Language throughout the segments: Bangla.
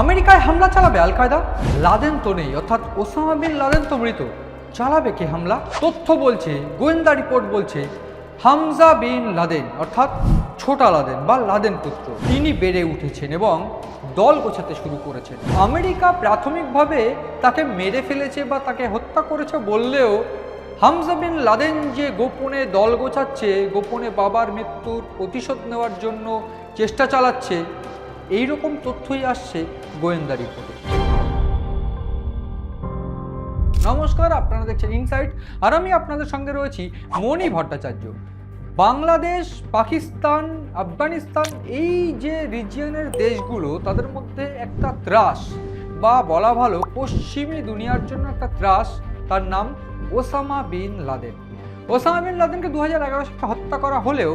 আমেরিকায় হামলা চালাবে আল কায়দা লাদেন তো নেই, অর্থাৎ ওসামা বিন লাদেন তো মৃত। চালাবে কি হামলা? তথ্য বলছে, গোয়েন্দা রিপোর্ট বলছে, হামজা বিন লাদেন, অর্থাৎ ছোটা লাদেন বা লাদেন পুত্র। তিনি বেড়ে উঠেছেন এবং দল গোছাতে শুরু করেছেন। আমেরিকা প্রাথমিকভাবে তাকে মেরে ফেলেছে বা তাকে হত্যা করেছে বললেও হামজা বিন লাদেন যে গোপনে দল গোছাচ্ছে, গোপনে বাবার মৃত্যুর প্রতিশোধ নেওয়ার জন্য চেষ্টা চালাচ্ছে এই রকম তথ্যই আসছে গোয়েন্দা রিপোর্টে। নমস্কার, আপনারা দেখছেন ইনসাইট আর আমি আপনাদের সঙ্গে রয়েছি মণি ভট্টাচার্য। বাংলাদেশ, পাকিস্তান, আফগানিস্তান, এই যে রিজিয়নের দেশগুলো, তাদের মধ্যে একটা ত্রাস, বা বলা ভালো পশ্চিমী দুনিয়ার জন্য একটা ত্রাস, তার নাম Osama bin Laden. Osama bin লাদেনকে দু হাজার এগারো সালে হত্যা করা হলেও,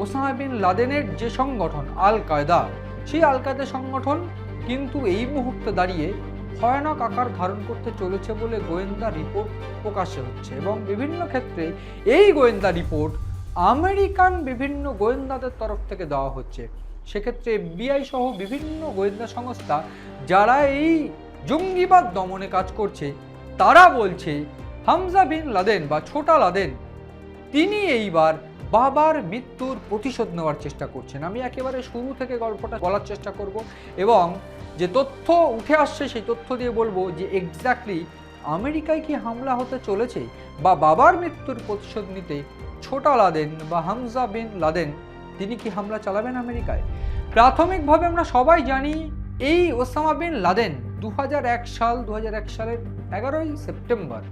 ওসামা বিন লাদেনের যে সংগঠন আল কায়দা সেই আল কায়দা সংগঠন কিন্তু এই মুহূর্তে দাঁড়িয়ে ভয়ানক আকার ধারণ করতে চলেছে বলে গোয়েন্দা রিপোর্ট প্রকাশ্যে হচ্ছে এবং বিভিন্ন ক্ষেত্রে এই গোয়েন্দা রিপোর্ট আমেরিকান বিভিন্ন গোয়েন্দাদের তরফ থেকে দেওয়া হচ্ছে। সেক্ষেত্রে এফবিআই সহ বিভিন্ন গোয়েন্দা সংস্থা যারা এই জঙ্গিবাদ দমনে কাজ করছে, তারা বলছে, হামজা বিন লাদেন বা ছোটা লাদেন, তিনি এইবার বাবার মৃত্যুর প্রতিশোধ নেওয়ার চেষ্টা করছেন। আমি একেবারে শুরু থেকে গল্পটা বলার চেষ্টা করব এবং যে তথ্য উঠে আসছে, সেই তথ্য দিয়ে বলব যে এক্স্যাক্টলি আমেরিকায় কি হামলা হতে চলেছে বা বাবার মৃত্যুর প্রতিশোধ নিতে ছোটা লাদেন বা হামজা বিন লাদেন, তিনি কি হামলা চালাবেন আমেরিকায়? প্রাথমিকভাবে আমরা সবাই জানি এই ওসামা বিন লাদেন দু হাজার এক সাল দু হাজার এক সালের এগারোই সেপ্টেম্বর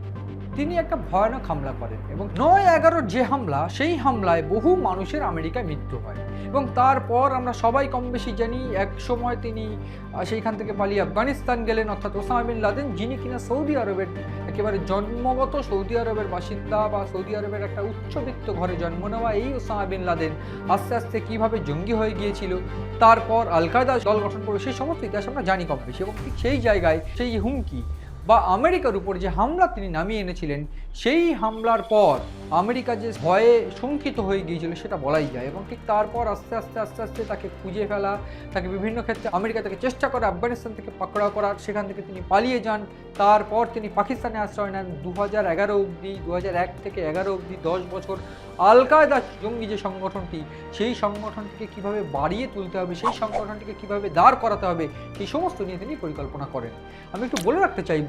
তিনি একটা ভয়ানক হামলা করেন এবং নয় এগারোর যে হামলা, সেই হামলায় বহু মানুষের আমেরিকায় মৃত্যু হয়। এবং তারপর আমরা সবাই কম বেশি জানি, এক সময় তিনি সেইখান থেকে পালিয়ে আফগানিস্তান গেলেন, অর্থাৎ ওসামা বিন লাদেন, যিনি কিনা সৌদি আরবের, একেবারে জন্মগত সৌদি আরবের বাসিন্দা বা সৌদি আরবের একটা উচ্চবিত্ত ঘরে জন্ম নেওয়া এই ওসামা বিন লাদেন আস্তে আস্তে কীভাবে জঙ্গি হয়ে গিয়েছিল, তারপর আল কায়দা দল গঠন করে সেই সমস্ত ইতিহাস আমরা জানি কম বেশি এবং সেই জায়গায় সেই হুমকি বা আমেরিকার উপর যে হামলা তিনি নামিয়ে এনেছিলেন, সেই হামলার পর আমেরিকা যে ভয়ে শঙ্কিত হয়ে গিয়েছিল সেটা বলাই যায় এবং ঠিক তারপর আস্তে আস্তে আস্তে আস্তে তাকে খুঁজে ফেলা, তাকে বিভিন্ন ক্ষেত্রে আমেরিকা তাকে চেষ্টা করে আফগানিস্তান থেকে পাকড়াও করার, সেখান থেকে তিনি পালিয়ে যান। তারপর তিনি পাকিস্তানে আশ্রয় নেন। দু হাজার এগারো অবধি দু হাজার এক থেকে এগারো অবধি দশ বছর আল কায়দা জঙ্গি যে সংগঠনটি, সেই সংগঠনটিকে কীভাবে বাড়িয়ে তুলতে হবে, সেই সংগঠনটিকে কীভাবে দাঁড় করাতে হবে সেই সমস্ত নিয়ে তিনি পরিকল্পনা করেন। আমি একটু বলে রাখতে চাইব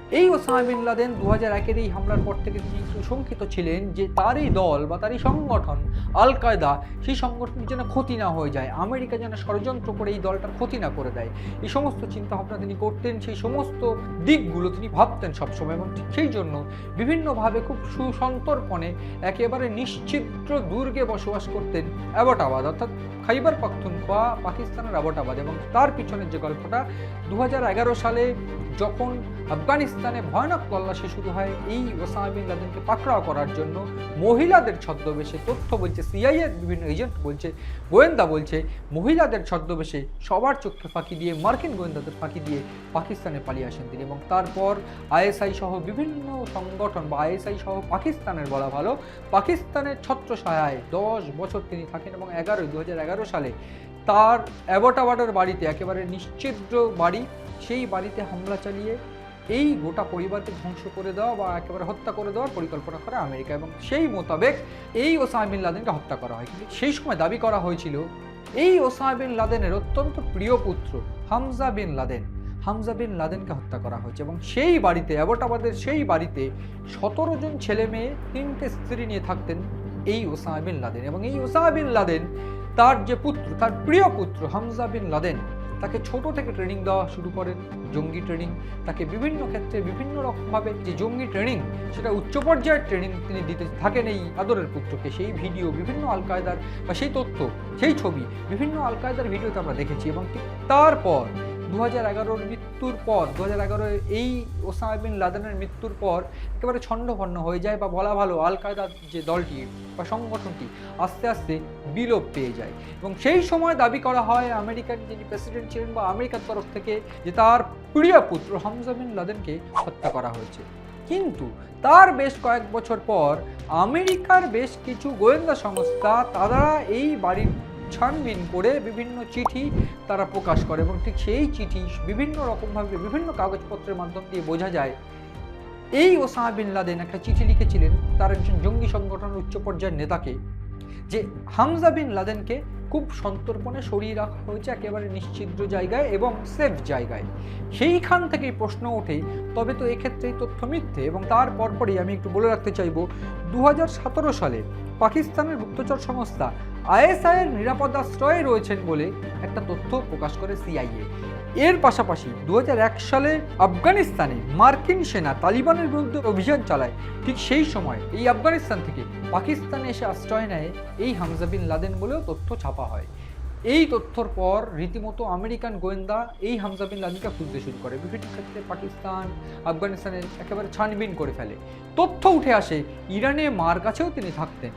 এই ওসামা বিন লাদেন দু হাজার একের এই হামলার পর থেকে তিনি একটু শঙ্কিত ছিলেন, যে তারই দল বা তারই সংগঠন আল কায়দা সেই সংগঠনের যেন ক্ষতি না হয়ে যায়, আমেরিকা যেন ষড়যন্ত্র করে এই দলটার ক্ষতি না করে দেয়, এই সমস্ত চিন্তা ভাবনা তিনি করতেন, সেই সমস্ত দিকগুলো তিনি ভাবতেন সবসময় এবং ঠিক সেই জন্য বিভিন্নভাবে খুব সুসন্তর্পণে একেবারে নিশ্চিদ্র দুর্গে বসবাস করতেন অ্যাবটাবাদ, অর্থাৎ খাইবার পাখতুনখোয়া পাকিস্তানের অ্যাবটাবাদ এবং তার পিছনের যে গল্পটা দু হাজার এগারো সালে যখন আফগানিস্তানে ভয়ানক তল্লাশি শুরু হয়। এই ওসামা বিন লাদেনকে পাকড়াও করার জন্য মহিলাদের ছদ্মবেশে তথ্য বলছে সিআইএর বিভিন্ন এজেন্ট বলছে, গোয়েন্দা বলছে, মহিলাদের ছদ্মবেশে সবার চোখকে ফাঁকি দিয়ে, মার্কিন গোয়েন্দাদের ফাঁকি দিয়ে পাকিস্তানে পালিয়ে আসেন তিনি এবং তারপর আইএসআই সহ বিভিন্ন সংগঠন বা আইএসআই সহ পাকিস্তানের বলা ভালো, পাকিস্তানের ছত্রছায়ায় দশ বছর তিনি থাকেন এবং এগারোই দু সালে তার অ্যাবটাবাডের বাড়িতে একেবারে নিশ্চিদ্র বাড়ি, সেই বাড়িতে হামলা চালিয়ে এই গোটা পরিবারকে ধ্বংস করে দেওয়া বা একেবারে হত্যা করে দেওয়ার পরিকল্পনা করে আমেরিকা এবং সেই মোতাবেক এই ওসামা বিন লাদেনকে হত্যা করা হয়। কিন্তু সেই সময় দাবি করা হয়েছিল, এই ওসামা বিন লাদেনের অত্যন্ত প্রিয় পুত্র Hamza bin Laden, Hamza bin লাদেনকে হত্যা করা হয়েছে এবং সেই বাড়িতে, অ্যাবটাবাদের সেই বাড়িতে সতেরো জন ছেলে মেয়ে, তিনটে স্ত্রী নিয়ে থাকতেন এই ওসামা বিন লাদেন এবং এই ওসামা বিন লাদেন তার যে পুত্র, তার প্রিয় পুত্র হামজা বিন লাদেন তাকে ছোট থেকে ট্রেনিং দেওয়া শুরু করেন, জঙ্গি ট্রেনিং তাকে বিভিন্ন ক্ষেত্রে বিভিন্ন রকমভাবে যে জঙ্গি ট্রেনিং সেটা উচ্চ পর্যায়ের ট্রেনিং তিনি দিতে থাকেন এই আদরের পুত্রকে। সেই ভিডিও বিভিন্ন আল কায়দার বা সেই তথ্য, সেই ছবি, বিভিন্ন আল কায়দার ভিডিওতে আমরা দেখেছি এবং তারপর দু হাজার এগারোর মৃত্যুর পর দু হাজার এগারোর এই ওসামা বিন লাদেনের মৃত্যুর পর একেবারে ছন্নভন্ন হয়ে যায় বা বলা ভালো আল কায়দার যে দলটি বা সংগঠনটি আস্তে আস্তে বিলোপ পেয়ে যায়। এবং সেই সময় দাবি করা হয় আমেরিকান যিনি প্রেসিডেন্ট ছিলেন বা আমেরিকার তরফ থেকে যে তার প্রিয় পুত্র হামজা বিন লাদেনকে হত্যা করা হয়েছে। কিন্তু তার বেশ কয়েক বছর পর আমেরিকার বেশ কিছু গোয়েন্দা সংস্থা তারা এই বাড়ির ছানবিন করে বিভিন্ন চিঠি তারা প্রকাশ করে এবং ঠিক সেই চিঠি বিভিন্ন রকমভাবে বিভিন্ন কাগজপত্রের মাধ্যম দিয়ে বোঝা যায়। এই ওসামা বিন লাদেন একটা চিঠি লিখেছিলেন, তার একজন জঙ্গি সংগঠনের উচ্চ পর্যায়ের নেতাকে, যে হামজা বিন লাদেনকে খুব সন্তর্পণে সরিয়ে রাখা হয়েছে একেবারে নিশ্চিদ্র জায়গায় এবং সেফ জায়গায়। সেইখান থেকেই প্রশ্ন ওঠে, তবে তো এক্ষেত্রে এই তথ্য মিথ্যে এবং তার পরপরই আমি একটু বলে রাখতে চাইব দু হাজার সতেরো সালে পাকিস্তানের গুপ্তচর সংস্থা আইএসআইয়ের নিরাপদাশ্রয়ে রয়েছেন বলে একটা তথ্য প্রকাশ করে সিআইএ। এর পাশাপাশি দু হাজার এক সালে আফগানিস্তানে মার্কিন সেনা তালিবানের বিরুদ্ধে অভিযান চালায়, ঠিক সেই সময় এই আফগানিস্তান থেকে পাকিস্তানে এসে আশ্রয় নেয় এই হামজা বিন লাদেন বলেও তথ্য ছাপা হয়। এই তথ্যর পর রীতিমতো আমেরিকান গোয়েন্দা এই হামজা বিন লাদেনকে খুঁজতে শুরু করে। বিভিন্ন ক্ষেত্রে পাকিস্তান আফগানিস্তানের একেবারে ছানবিন করে ফেলে। তথ্য উঠে আসে, ইরানে মার কাছেও তিনি থাকতেন।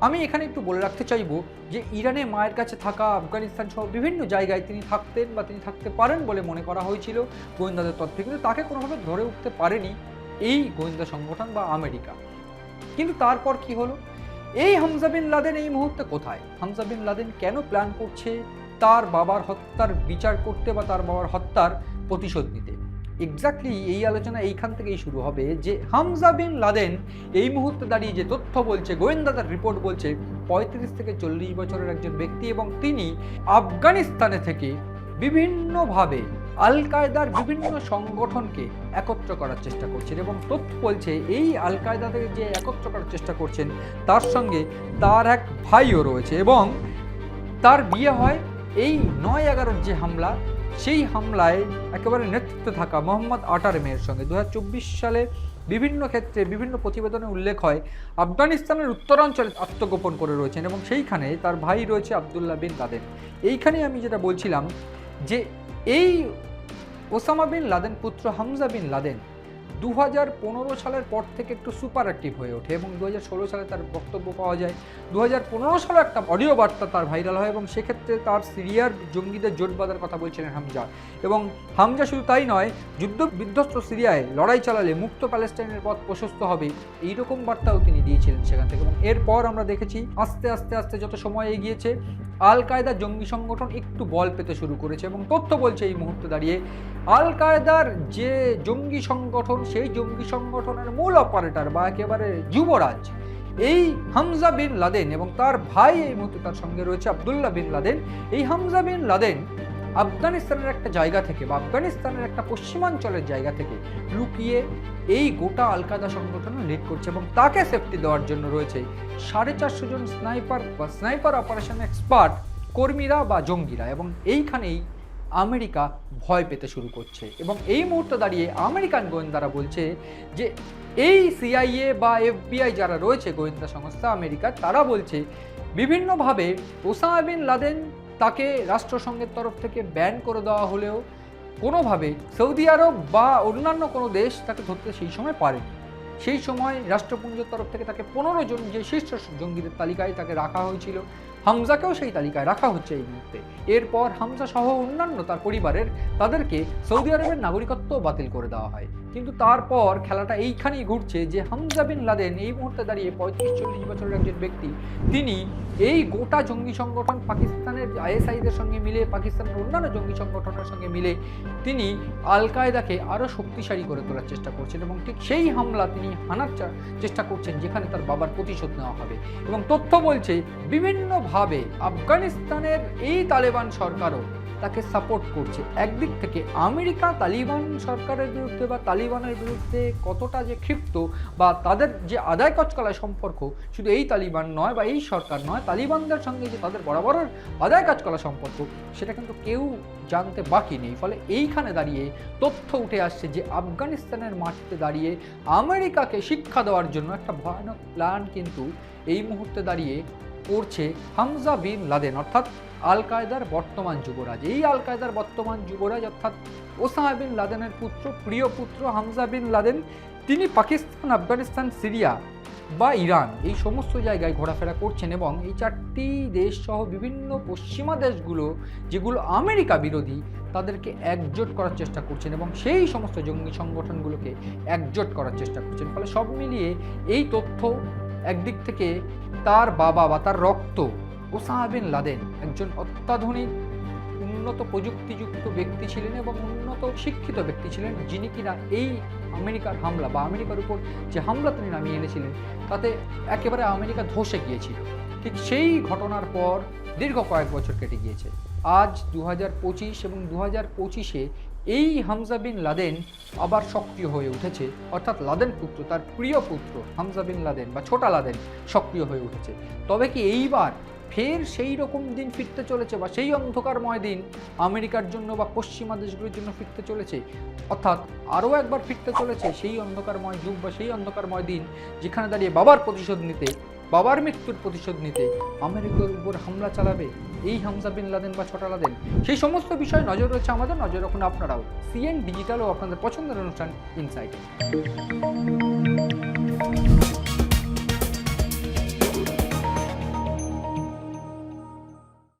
আমি এখানে একটু বলে রাখতে চাইব যে, ইরানে মায়ের কাছে থাকা আফগানিস্তান সহ বিভিন্ন জায়গায় তিনি থাকতেন বা তিনি থাকতে পারেন বলে মনে করা হয়েছিল। গোয়েন্দাদের তরফে কিন্তু তাকে কোনোভাবে ধরে উঠতে পারেনি এই গোয়েন্দা সংগঠন বা আমেরিকা। কিন্তু তারপর কি হলো? এই হামজা বিন লাদেন এই মুহূর্তে কোথায়? হামজা বিন লাদেন কেন প্ল্যান করছে? তার বাবার হত্যার বিচার করতে বা তার বাবার হত্যার প্রতিশোধ নিতে? এক্স্যাক্টলি এই আলোচনা এইখান থেকেই শুরু হবে যে হামজা বিন লাদেন এই মুহূর্তে দাঁড়িয়ে যে তথ্য বলছে গোয়েন্দাদার রিপোর্ট বলছে, পঁয়ত্রিশ থেকে চল্লিশ বছরের একজন ব্যক্তি এবং তিনি আফগানিস্তানে থেকে বিভিন্নভাবে আল কায়দার বিভিন্ন সংগঠনকে একত্র করার চেষ্টা করছেন এবং তথ্য বলছে, এই আল কায়দাকে যে একত্র করার চেষ্টা করছেন, তার সঙ্গে তার এক ভাইও রয়েছে এবং তার বিয়ে হয় এই নয় এগারোর যে হামলা, সেই হামলায় একেবারে নেতৃত্বে থাকা মোহাম্মদ আটার মেয়ের সঙ্গে। দু হাজার চব্বিশ সালে বিভিন্ন ক্ষেত্রে বিভিন্ন প্রতিবেদনে উল্লেখ হয়, আফগানিস্তানের উত্তরাঞ্চলে আত্মগোপন করে রয়েছেন এবং সেইখানে তার ভাই রয়েছে আবদুল্লাহ বিন লাদেন এইখানে আমি যেটা বলছিলাম যে এই ওসামা বিন লাদেন, পুত্র হামজা বিন লাদেন দু হাজার পনেরো সালের পর থেকে একটু সুপার অ্যাক্টিভ হয়ে ওঠে এবং দু হাজার ষোলো সালে তার বক্তব্য পাওয়া যায়। দু হাজার পনেরো সালে একটা অডিও বার্তা তার ভাইরাল হয় এবং সেক্ষেত্রে তার সিরিয়ার জঙ্গিদের জোট বাঁধার কথা বলছিলেন হামজা। এবং হামজা শুধু তাই নয়, যুদ্ধ বিধ্বস্ত সিরিয়ায় লড়াই চালালে মুক্ত প্যালেস্টাইনের পথ প্রশস্ত হবে, এইরকম বার্তাও তিনি দিয়েছিলেন সেখান থেকে। এবং এরপর আমরা দেখেছি, আস্তে আস্তে আস্তে যত সময় এগিয়েছে আল কায়দা জঙ্গি সংগঠন একটু বল পেতে শুরু করেছে এবং তথ্য বলছে এই মুহূর্তে দাঁড়িয়ে আল কায়দার যে জঙ্গি সংগঠন, সেই জঙ্গি সংগঠনের মূল অপারেটর বা একেবারে যুবরাজ, এই হামজা বিন লাদেন এবং তার ভাই এই মুহূর্তে তার সঙ্গে রয়েছে আবদুল্লাহ বিন লাদেন। এই হামজা বিন লাদেন আফগানিস্তানের একটা জায়গা থেকে বা আফগানিস্তানের একটা পশ্চিমাঞ্চলের জায়গা থেকে লুকিয়ে এই গোটা আল কায়দা সংগঠন লিড করছে এবং তাকে সেফটি দেওয়ার জন্য রয়েছে সাড়ে চারশো জন স্নাইপার বা স্নাইপার অপারেশন এক্সপার্ট কর্মীরা বা জঙ্গিরা এবং এইখানেই আমেরিকা ভয় পেতে শুরু করছে এবং এই মুহূর্তে দাঁড়িয়ে আমেরিকান গোয়েন্দারা বলছে যে এই সিআইএ বা এফবিআই যারা রয়েছে গোয়েন্দা সংস্থা আমেরিকার তারা বলছে, বিভিন্নভাবে ওসামা বিন লাদেন তাকে রাষ্ট্রসংঘের তরফ থেকে ব্যান করে দেওয়া হলেও কোনোভাবে সৌদি আরব বা অন্যান্য কোনো দেশ তাকে ধরতে সেই সময় পারে সেই সময় রাষ্ট্রপুঞ্জের তরফ থেকে তাকে পনেরো জন যে শীর্ষ জঙ্গিদের তালিকায় তাকে রাখা হয়েছিল। হামজাকেও সেই তালিকায় রাখা হচ্ছে এই মুহূর্তে। এরপর হামজা সহ অন্যান্য তার পরিবারের তাদেরকে সৌদি আরবের নাগরিকত্ব বাতিল করে দেওয়া হয়। কিন্তু তারপর খেলাটা এইখানেই ঘুরছে যে হামজা বিন লাদেন এই মুহূর্তে দাঁড়িয়ে পঁয়ত্রিশ চল্লিশ বছরের একজন ব্যক্তি। তিনি এই গোটা জঙ্গি সংগঠন পাকিস্তানের আইএসআইদের সঙ্গে মিলে, পাকিস্তানের অন্যান্য জঙ্গি সংগঠনের সঙ্গে মিলে তিনি আল কায়দাকে আরও শক্তিশালী করে তোলার চেষ্টা করছেন এবং ঠিক সেই হামলা তিনি হানার চেষ্টা করছেন যেখানে তার বাবার প্রতিশোধ নেওয়া হবে। এবং তথ্য বলছে বিভিন্নভাবে আফগানিস্তানের এই তালেবান সরকারও তাকে সাপোর্ট করছে। একদিক থেকে আমেরিকা তালিবান সরকারের বিরুদ্ধে বা তালিবানের বিরুদ্ধে কতটা যে ক্ষিপ্ত বা তাদের যে আদায় কচকলায় সম্পর্ক, শুধু এই তালিবান নয় বা এই সরকার নয়, তালিবানদের সঙ্গে যে তাদের বরাবরের আদায় কাজকলা সম্পর্ক, সেটা কিন্তু কেউ জানতে বাকি নেই। ফলে এইখানে দাঁড়িয়ে তথ্য উঠে আসছে যে আফগানিস্তানের মাটিতে দাঁড়িয়ে আমেরিকাকে শিক্ষা দেওয়ার জন্য একটা ভয়ানক প্ল্যান কিন্তু এই মুহূর্তে দাঁড়িয়ে করছে হামজা বিন লাদেন, অর্থাৎ আল কায়দার বর্তমান যুবরাজ। এই আল কায়দার বর্তমান যুবরাজ, অর্থাৎ ওসামা বিন লাদেনের পুত্র, প্রিয় পুত্র হামজা বিন লাদেন, তিনি পাকিস্তান, আফগানিস্তান, সিরিয়া বা ইরান এই সমস্ত জায়গায় ঘোরাফেরা করছেন এবং এই চারটি দেশ সহ বিভিন্ন পশ্চিমা দেশগুলো যেগুলো আমেরিকা বিরোধী, তাদেরকে একজোট করার চেষ্টা করছেন এবং সেই সমস্ত জঙ্গি সংগঠনগুলোকে একজোট করার চেষ্টা করছেন। ফলে সব মিলিয়ে এই তথ্য একদিক থেকে তার বাবা বা তার রক্ত বিন লাদেন একজন অত্যাধুনিক, উন্নত প্রযুক্তিযুক্ত ব্যক্তি ছিলেন এবং উন্নত শিক্ষিত ব্যক্তি ছিলেন যিনি কিনা এই আমেরিকার হামলা বা আমেরিকার উপর যে হামলা তিনি নামিয়ে এনেছিলেন, তাতে একেবারে আমেরিকা ধসে গিয়েছিল। ঠিক সেই ঘটনার পর দীর্ঘ কয়েক বছর কেটে গিয়েছে। আজ দু হাজার পঁচিশ এবং দু হাজার পঁচিশে এই হামজা বিন লাদেন আবার সক্রিয় হয়ে উঠেছে। অর্থাৎ লাদেন পুত্র, তার প্রিয় পুত্র হামজা বিন লাদেন বা ছোটা লাদেন সক্রিয় হয়ে উঠেছে। তবে কি এইবার ফের সেই রকম দিন ফিরতে চলেছে বা সেই অন্ধকারময় দিন আমেরিকার জন্য বা পশ্চিমা দেশগুলির জন্য ফিরতে চলেছে? অর্থাৎ আরও একবার ফিরতে চলেছে সেই অন্ধকারময় যুগ বা সেই অন্ধকারময় দিন যেখানে দাঁড়িয়ে বাবার প্রতিশোধ নিতে বাবার মৃত্যুর প্রতিশোধ নিতে আমেরিকার উপর হামলা চালাবে এই হামজা বিন লাদেন বা ছোটা লাদেন? সেই সমস্ত বিষয়ে নজর রয়েছে আমাদের। নজর রাখুন আপনারাও। সিএন ডিজিটাল ও আপনাদের পছন্দের অনুষ্ঠান ইনসাইট